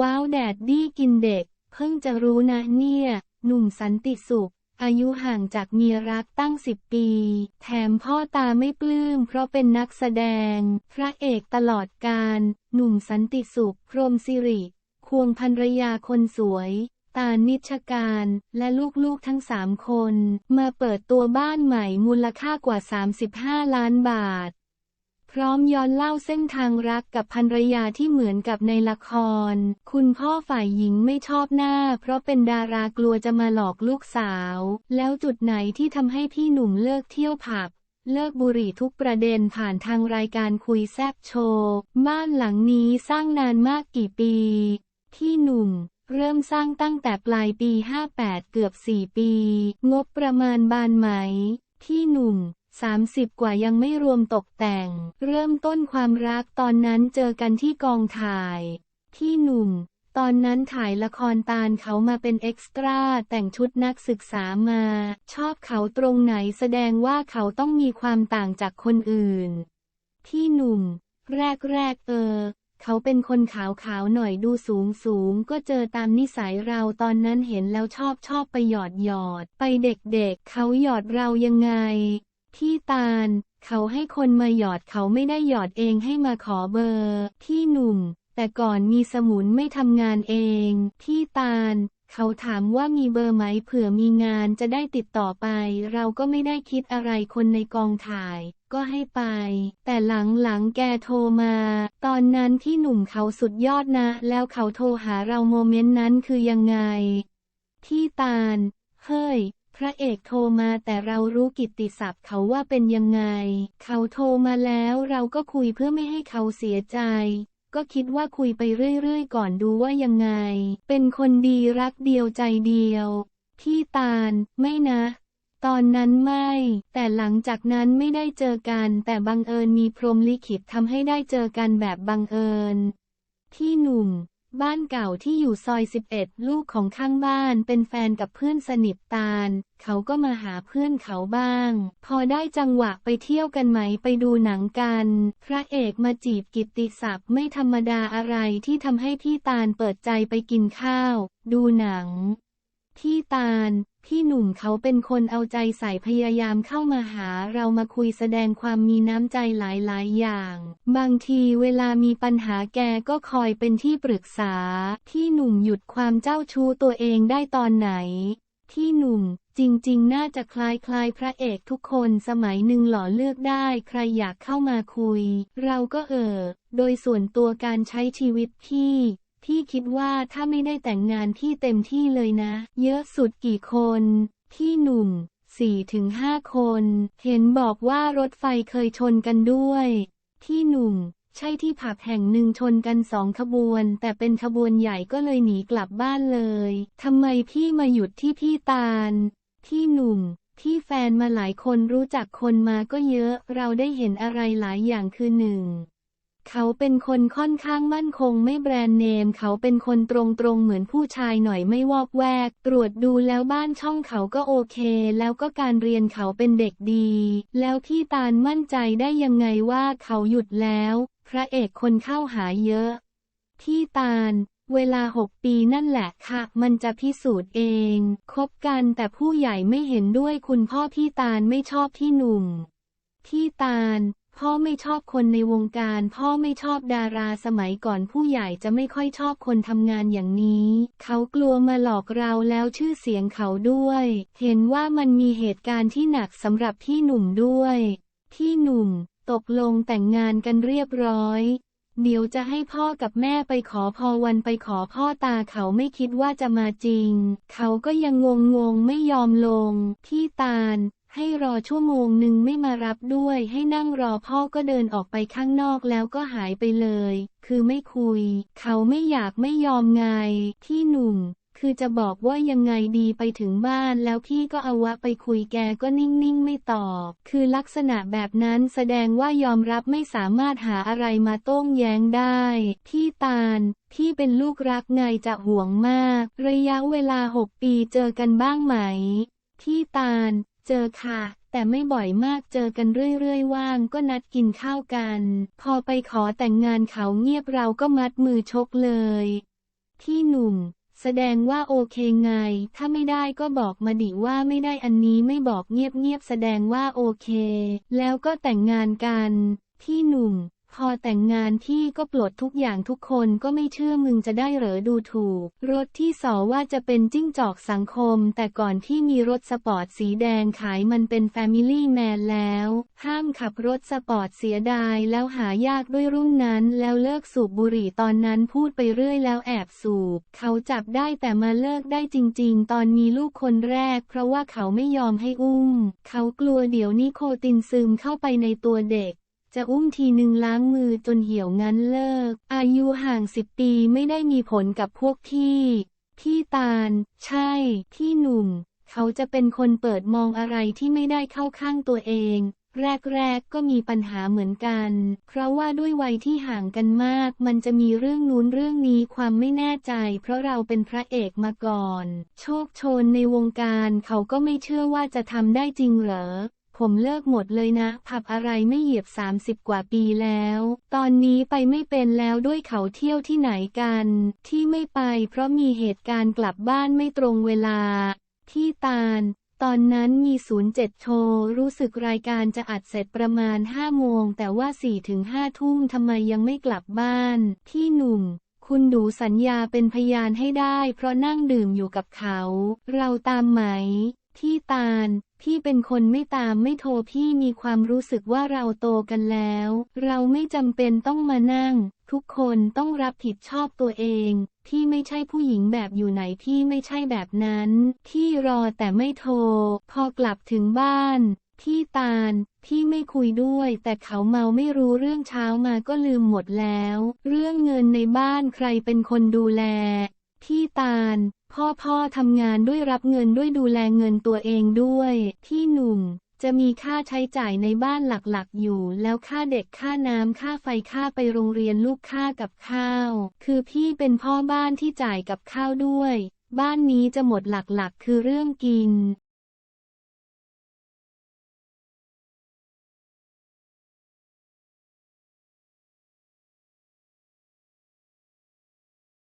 ว้าวแดดดี้กินเด็ก เพิ่งจะรู้นะเนี่ย หนุ่มสันติสุข อายุห่างจากเมียรักตั้งสิบปี แถมพ่อตาไม่ปลื้มเพราะเป็นนักแสดง พระเอกตลอดการ หนุ่มสันติสุข พรมสิริ ควงภรรยาคนสวยตานิชการและลูกๆทั้งสามคน มาเปิดตัวบ้านใหม่มูลค่ากว่า 35 ล้านบาท พร้อมย้อนเล่าเส้นทางรักกับภรรยาที่เหมือนกับในละคร คุณพ่อฝ่ายหญิงไม่ชอบหน้า เพราะเป็นดารากลัวจะมาหลอกลูกสาว แล้วจุดไหนที่ทำให้พี่หนุ่มเลิกเที่ยวผับเลิกบุหรี่ทุกประเด็นผ่านทางรายการคุยแซบโชว์ บ้านหลังนี้สร้างนานมากกี่ปีที่หนุ่ม เริ่มสร้างตั้งแต่ปลายปี 58 เกือบ 4 ปี งบประมาณบานไหมที่หนุ่ม 30 กว่ายังไม่รวมตกแต่ง เริ่มต้นความรักตอนนั้นเจอกันที่กองถ่าย ที่หนุ่ม ตอนนั้นถ่ายละครตาลเขามาเป็นเอ็กซ์ตร้าแต่งชุดนักศึกษามา ชอบเขาตรงไหนแสดงว่าเขาต้องมีความต่างจากคนอื่น ที่หนุ่ม แรกแรกเออ เขาเป็นคนขาวขาวหน่อยดูสูงสูงก็เจอตามนิสัยเราตอนนั้นเห็นแล้วชอบชอบไปหยอดหยอด ไปเด็กๆเขาหยอดเรายังไง ที่ตาล เขาให้คนมาหยอดเขาไม่ได้หยอดเองให้มาขอเบอร์ที่หนุ่ม แต่ก่อนมีสมุนไม่ทำงานเองที่ตาล เขาถามว่ามีเบอร์ไหมเผื่อมีงานจะได้ติดต่อไป เราก็ไม่ได้คิดอะไรคนในกองถ่าย ก็ให้ไป แต่หลังๆแกโทรมา ตอนนั้นที่หนุ่มเขาสุดยอดนะ แล้วเขาโทรหาเราโมเมนต์นั้นคือยังไงที่ตาล เฮ้ย พระเอกโทรมาแต่เรารู้กิตติศัพท์เขาว่าเป็นยังไง เขาโทรมาแล้วเราก็คุยเพื่อไม่ให้เขาเสียใจ ก็คิดว่าคุยไปเรื่อยๆ ก่อนดูว่ายังไง เป็นคนดีรักเดียวใจเดียวที่ตาล ไม่นะ ตอนนั้นไม่ แต่หลังจากนั้นไม่ได้เจอกัน แต่บังเอิญมีพรหมลิขิตทำให้ได้เจอกันแบบบังเอิญที่หนุ่ม บ้านเก่าที่อยู่ซอย 11 ลูกของข้างบ้านเป็นแฟนกับเพื่อนสนิทตาล เขาก็มาหาเพื่อนเขาบ้าง พอได้จังหวะไปเที่ยวกันไหมไปดูหนังกัน พระเอกมาจีบกิตติศัพท์ไม่ธรรมดาอะไรที่ทำให้พี่ตาลเปิดใจไปกินข้าว ดูหนัง ที่ตาล พี่หนุ่มเขาเป็นคนเอาใจใส่พยายามเข้ามาหาเรามาคุยแสดงความมีน้ำใจหลายๆ อย่าง บางทีเวลามีปัญหาแกก็คอยเป็นที่ปรึกษาที่หนุ่มหยุดความเจ้าชู้ตัวเองได้ตอนไหนที่หนุ่มจริงๆ น่าจะคล้ายคลายพระเอกทุกคนสมัยหนึ่งหล่อเลือกได้ ใครอยากเข้ามาคุย เราก็เออ โดยส่วนตัวการใช้ชีวิตพี่ พี่คิดว่าถ้าไม่ได้แต่งงานพี่เต็มที่เลยนะ เยอะสุดกี่คน ที่หนุ่ม 4-5ถึงคน เห็นบอกว่ารถไฟเคยชนกันด้วย ที่หนุ่ม ใช่ที่ผับแห่งหนึ่งชนกันสองขบวน แต่เป็นขบวนใหญ่ก็เลยหนีกลับบ้านเลยทำไมพี่มาหยุดที่พี่ตาล ที่หนุ่มที่แฟนมาหลายคนรู้จักคนมาก็เยอะ เราได้เห็นอะไรหลายอย่างคือหนึ่ง เขาเป็นคนค่อนข้างมั่นคงไม่แบรนด์เนม เขาเป็นคนตรงๆ เหมือนผู้ชายหน่อยไม่วอกแวก ตรวจดูแล้วบ้านช่องเขาก็โอเค แล้วก็การเรียนเขาเป็นเด็กดี แล้วที่ตาลมั่นใจได้ยังไงว่าเขาหยุดแล้ว พระเอกคนเข้าหาเยอะที่ตาลเวลาหกปีนั่นแหละค่ะ มันจะพิสูจน์เอง คบกันแต่ผู้ใหญ่ไม่เห็นด้วยคุณพ่อพี่ตาลไม่ชอบที่หนุ่มที่ตาล พ่อไม่ชอบคนในวงการ พ่อไม่ชอบดาราสมัยก่อนผู้ใหญ่จะไม่ค่อยชอบคนทำงานอย่างนี้ เขากลัวมาหลอกเราแล้วชื่อเสียงเขาด้วย เห็นว่ามันมีเหตุการณ์ที่หนักสำหรับที่หนุ่มด้วยที่หนุ่ม ตกลงแต่งงานกันเรียบร้อย เดี๋ยวจะให้พ่อกับแม่ไปขอพอวันไปขอพ่อตาเขาไม่คิดว่าจะมาจริง เขาก็ยังงงงงไม่ยอมลงที่ตาล ให้รอชั่วโมงหนึ่งไม่มารับด้วย ให้นั่งรอพ่อก็เดินออกไปข้างนอกแล้วก็หายไปเลย คือไม่คุย เขาไม่อยากไม่ยอมไง ที่หนุ่ม คือจะบอกว่ายังไงดีไปถึงบ้านแล้วพี่ก็เอาวะไปคุยแกก็นิ่งๆไม่ตอบ คือลักษณะแบบนั้นแสดงว่ายอมรับไม่สามารถหาอะไรมาโต้งแย้งได้ ที่ตาลพี่เป็นลูกรักไงจะห่วงมาก ระยะเวลาหกปีเจอกันบ้างไหม ที่ตาล เจอค่ะ แต่ไม่บ่อยมากเจอกันเรื่อยๆ ว่างก็นัดกินข้าวกัน พอไปขอแต่งงานเขาเงียบเราก็มัดมือชกเลยที่หนุ่ม แสดงว่าโอเคไง ถ้าไม่ได้ก็บอกมาดิว่าไม่ได้อันนี้ไม่บอกเงียบๆแสดงว่าโอเค แล้วก็แต่งงานกัน พี่หนุ่ม พอแต่งงานพี่ก็ปลดทุกอย่างทุกคนก็ไม่เชื่อมึงจะได้เหรอดูถูก รถที่สอว่าจะเป็นจิ้งจอกสังคม แต่ก่อนที่มีรถสปอร์ตสีแดงขายมันเป็นแฟมิลี่แมนแล้ว ห้ามขับรถสปอร์ตเสียดายแล้วหายากด้วยรุ่นนั้น แล้วเลิกสูบบุหรี่ตอนนั้นพูดไปเรื่อยแล้วแอบสูบ เขาจับได้แต่มาเลิกได้จริง ๆ ตอนมีลูกคนแรก เพราะว่าเขาไม่ยอมให้อุ้ม เขากลัวเดี๋ยวนิโคตินซึมเข้าไปในตัวเด็ก จะอุ้มทีหนึ่งล้างมือจนเหี่ยวงั้นเลิก อายุห่างสิบปีไม่ได้มีผลกับพวกพี่ พี่ตาล ใช่ พี่หนุ่ม เขาจะเป็นคนเปิดมองอะไรที่ไม่ได้เข้าข้างตัวเองแรกๆ ก็มีปัญหาเหมือนกัน เพราะว่าด้วยวัยที่ห่างกันมาก มันจะมีเรื่องนู้นเรื่องนี้ความไม่แน่ใจ เพราะเราเป็นพระเอกมาก่อน โชคโชนในวงการเขาก็ไม่เชื่อว่าจะทำได้จริงเหรอ ผมเลิกหมดเลยนะ ผับอะไรไม่เหยียบ 30 กว่าปีแล้ว ตอนนี้ไปไม่เป็นแล้วด้วยเขาเที่ยวที่ไหนกัน ที่ไม่ไปเพราะมีเหตุการณ์กลับบ้านไม่ตรงเวลาพี่ตาลตอนนั้นมี 07 โชว์ รู้สึกรายการจะอัดเสร็จประมาณ 5 โมง แต่ว่า4-5ทุ่มทำไมยังไม่กลับบ้าน พี่หนุ่ม คุณดูสัญญาเป็นพยานให้ได้ เพราะนั่งดื่มอยู่กับเขา เราตามไหม พี่ตาล พี่เป็นคนไม่ตามไม่โทรพี่มีความรู้สึกว่าเราโตกันแล้ว เราไม่จำเป็นต้องมานั่ง ทุกคนต้องรับผิดชอบตัวเอง พี่ไม่ใช่ผู้หญิงแบบอยู่ไหนพี่ไม่ใช่แบบนั้น พี่รอแต่ไม่โทร พอกลับถึงบ้าน พี่ตาล พี่ไม่คุยด้วย แต่เขาเมาไม่รู้เรื่องเช้ามาก็ลืมหมดแล้ว เรื่องเงินในบ้านใครเป็นคนดูแล พี่ตาล พ่อพ่อทำงานด้วยรับเงินด้วยดูแลเงินตัวเองด้วย พี่หนุ่ม จะมีค่าใช้จ่ายในบ้านหลักๆ อยู่ แล้วค่าเด็กค่าน้ำค่าไฟค่าไปโรงเรียนลูกค่ากับข้าว คือพี่เป็นพ่อบ้านที่จ่ายกับข้าวด้วย บ้านนี้จะหมดหลักๆ คือเรื่องกิน